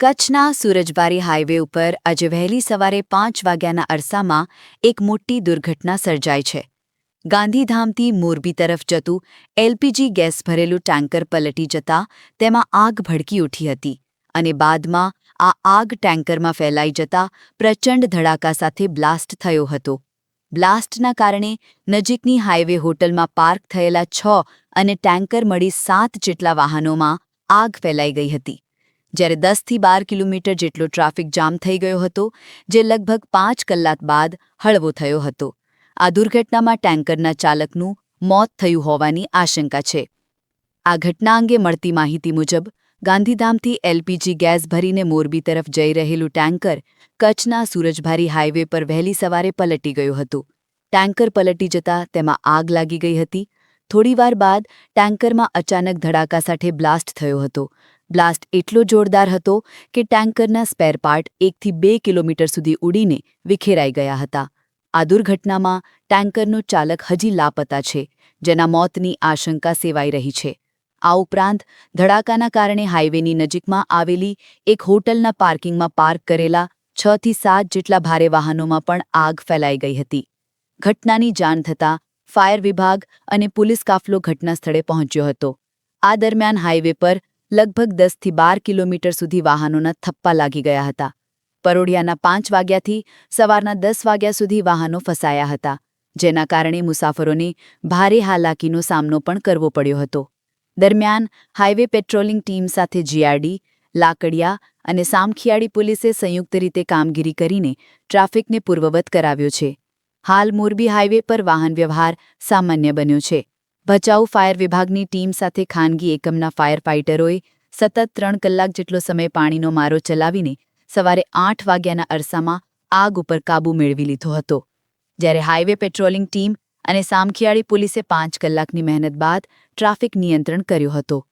કચ્છના સૂરજબારી હાઈવે ઉપર આજે વહેલી સવારે પાંચ વાગ્યાના અરસામાં એક મોટી દુર્ઘટના સર્જાઈ છે. ગાંધીધામથી મોરબી તરફ જતું એલપીજી ગેસ ભરેલું ટેન્કર પલટી જતાં તેમાં આગ ભડકી ઉઠી હતી અને બાદમાં આ આગ ટેન્કરમાં ફેલાઈ જતાં પ્રચંડ ધડાકા સાથે બ્લાસ્ટ થયો હતો. બ્લાસ્ટના કારણે નજીકની હાઈવે હોટલમાં પાર્ક થયેલા છ અને ટેન્કર મળી સાત જેટલા વાહનોમાં આગ ફેલાઈ ગઈ હતી. જ્યારે દસથી બાર કિલોમીટર જેટલો ટ્રાફિક જામ થઈ ગયો હતો, જે લગભગ પાંચ કલાક બાદ હળવો થયો હતો. આ દુર્ઘટનામાં ટેન્કરના ચાલકનું મોત થયું હોવાની આશંકા છે. આ ઘટના અંગે મળતી માહિતી મુજબ, ગાંધીધામથી એલપીજી ગેસ ભરીને મોરબી તરફ જઈ રહેલું ટેન્કર કચ્છના સૂરજભારી હાઈવે પર વહેલી સવારે પલટી ગયું હતું. ટેન્કર પલટી જતાં તેમાં આગ લાગી ગઈ હતી. થોડીવાર બાદ ટેન્કરમાં અચાનક ધડાકા સાથે બ્લાસ્ટ થયો હતો. બ્લાસ્ટ એટલો જોરદાર હતો કે ટેન્કરના સ્પેર પાર્ટ એકથી બે કિલોમીટર સુધી ઉડીને વિખેરાઈ ગયા હતા. આ દુર્ઘટનામાં ટેન્કરનો ચાલક હજી લાપતા છે, જેના મોતની આશંકા સેવાઈ રહી છે. આ ઉપરાંત, ધડાકાના કારણે હાઇવેની નજીકમાં આવેલી એક હોટલના પાર્કિંગમાં પાર્ક કરેલા છ થી સાત જેટલા ભારે વાહનોમાં પણ આગ ફેલાઈ ગઈ હતી. ઘટનાની જાણ થતાં ફાયર વિભાગ અને પોલીસ કાફલો ઘટના સ્થળે પહોંચ્યો હતો. આ દરમિયાન હાઇવે પર લગભગ દસથી બાર કિલોમીટર સુધી વાહનોના થપ્પા લાગી ગયા હતા. પરોઢિયાના પાંચ વાગ્યાથી સવારના દસ વાગ્યા સુધી વાહનો ફસાયા હતા, જેના કારણે મુસાફરોને ભારે હાલાકીનો સામનો પણ કરવો પડ્યો હતો. દરમિયાન હાઇવે પેટ્રોલિંગ ટીમ સાથે જીઆરડી, લાકડિયા અને સામખિયાળી પોલીસે સંયુક્ત રીતે કામગીરી કરીને ટ્રાફિકને પૂર્વવત કરાવ્યો છે. હાલ મોરબી હાઇવે પર વાહન વ્યવહાર સામાન્ય બન્યો છે. ભચાઉ ફાયર વિભાગની ટીમ સાથે ખાનગી એકમના ફાયર ફાઇટરોએ સતત ત્રણ કલાક જેટલો સમય પાણીનો મારો ચલાવીને સવારે આઠ વાગ્યાના અરસામાં આગ ઉપર કાબૂ મેળવી લીધો હતો. જ્યારે હાઈવે પેટ્રોલિંગ ટીમ અને સામખિયાળી પોલીસે પાંચ કલાકની મહેનત બાદ ટ્રાફિક નિયંત્રણ કર્યું હતું.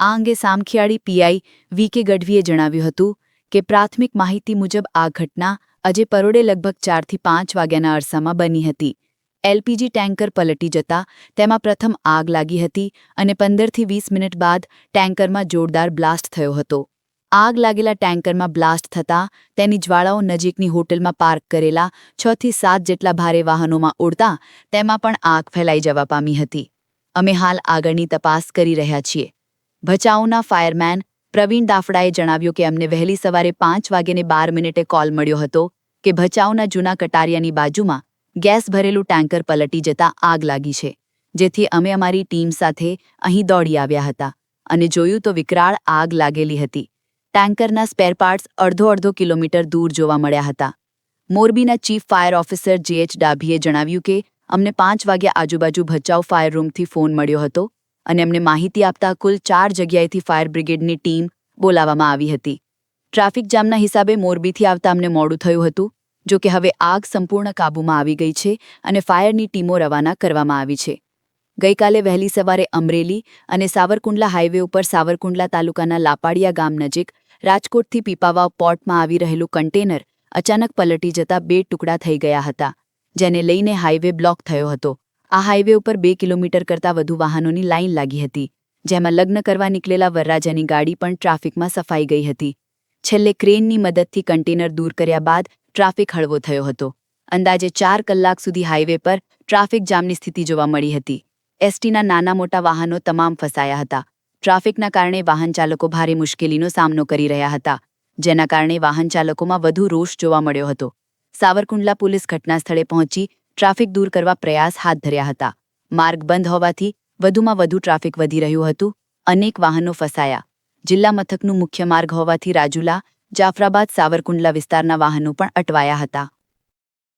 આ અંગે સામખિયાળી પીઆઈ વી કે ગઢવીએ જણાવ્યું હતું કે પ્રાથમિક માહિતી મુજબ આ ઘટના આજે પરોડે લગભગ ચારથી પાંચ વાગ્યાના અરસામાં બની હતી. એલપીજી ટેન્કર પલટી જતા તેમાં પ્રથમ આગ લાગી હતી અને પંદરથી વીસ મિનિટ બાદ ટેન્કરમાં જોરદાર બ્લાસ્ટ થયો હતો. આગ લાગેલા ટેન્કરમાં બ્લાસ્ટ થતાં તેની જ્વાળાઓ નજીકની હોટલમાં પાર્ક કરેલા છ થી સાત જેટલા ભારે વાહનોમાં ઉડતા તેમાં પણ આગ ફેલાઈ જવા પામી હતી. અમે હાલ આગળની તપાસ કરી રહ્યા છીએ. ભચાઉના ફાયરમેન પ્રવીણ દાફડાએ જણાવ્યું કે અમને વહેલી સવારે પાંચ વાગ્યે બાર મિનિટે કોલ મળ્યો હતો કે ભચાઉના જૂના કટારિયાની બાજુમાં ગેસ ભરેલું ટેન્કર પલટી જતા આગ લાગી છે, જેથી અમે અમારી ટીમ સાથે અહીં દોડી આવ્યા હતા અને જોયું તો વિકરાળ આગ લાગેલી હતી. ટેન્કરના સ્પેર પાર્ટ્સ અડધો અડધો કિલોમીટર દૂર જોવા મળ્યા હતા. મોરબીના ચીફ ફાયર ઓફિસર જેએચ ડાભીએ જણાવ્યું કે, અમને પાંચ વાગ્યા આજુબાજુ ભચાઉ ફાયર રૂમથી ફોન મળ્યો હતો અને અમને માહિતી આપતા કુલ ચાર જગ્યાએથી ફાયર બ્રિગેડની ટીમ બોલાવવામાં આવી હતી. ટ્રાફિક જામના હિસાબે મોરબીથી આવતા અમને મોડું થયું હતું જો કે હવે આગ સંપૂર્ણ કાબૂમાં આવી ગઈ છે અને ફાયરની ટીમો રવાના કરવામાં આવી છે. ગઈકાલે વહેલી સવારે અમરેલી અને સાવરકુંડલા હાઈવે ઉપર સાવરકુંડલા તાલુકાના લાપાડિયા ગામ નજીક રાજકોટથી પીપાવાવ પોર્ટમાં આવી રહેલું કન્ટેનર અચાનક પલટી જતા બે ટુકડા થઈ ગયા હતા, જેને લઈને હાઈવે બ્લોક થયો હતો. આ હાઈવે ઉપર બે કિલોમીટર કરતાં વધુ વાહનોની લાઇન લાગી હતી, જેમાં લગ્ન કરવા નીકળેલા વરરાજાની ગાડી પણ ટ્રાફિકમાં સફાઈ ગઈ હતી. છેલ્લે ક્રેનની મદદથી કન્ટેનર દૂર કર્યા બાદ ટ્રાફિક હળવો થયો હતો. અંદાજે ચાર કલાક સુધી હાઈવે પર ટ્રાફિક જામની સ્થિતિ જોવા મળી હતી. એસટીના નાના મોટા વાહનો તમામ ફસાયા હતા. ટ્રાફિકના કારણે વાહન ચાલકો ભારે મુશ્કેલીનો સામનો કરી રહ્યા હતા, જેના કારણે વાહન ચાલકોમાં વધુ રોષ જોવા મળ્યો હતો. સાવરકુંડલા પોલીસ ઘટના સ્થળે પહોંચી ટ્રાફિક દૂર કરવા પ્રયાસ હાથ ધર્યા હતા. માર્ગ બંધ હોવાથી વધુમાં વધુ ટ્રાફિક વધી રહ્યું હતું. અનેક વાહનો ફસાયા. જિલ્લા મથકનું મુખ્ય માર્ગ હોવાથી રાજુલા જાફરાબાદ સાવરકુંડલા વિસ્તારના વાહનો પણ અટવાયા હતા.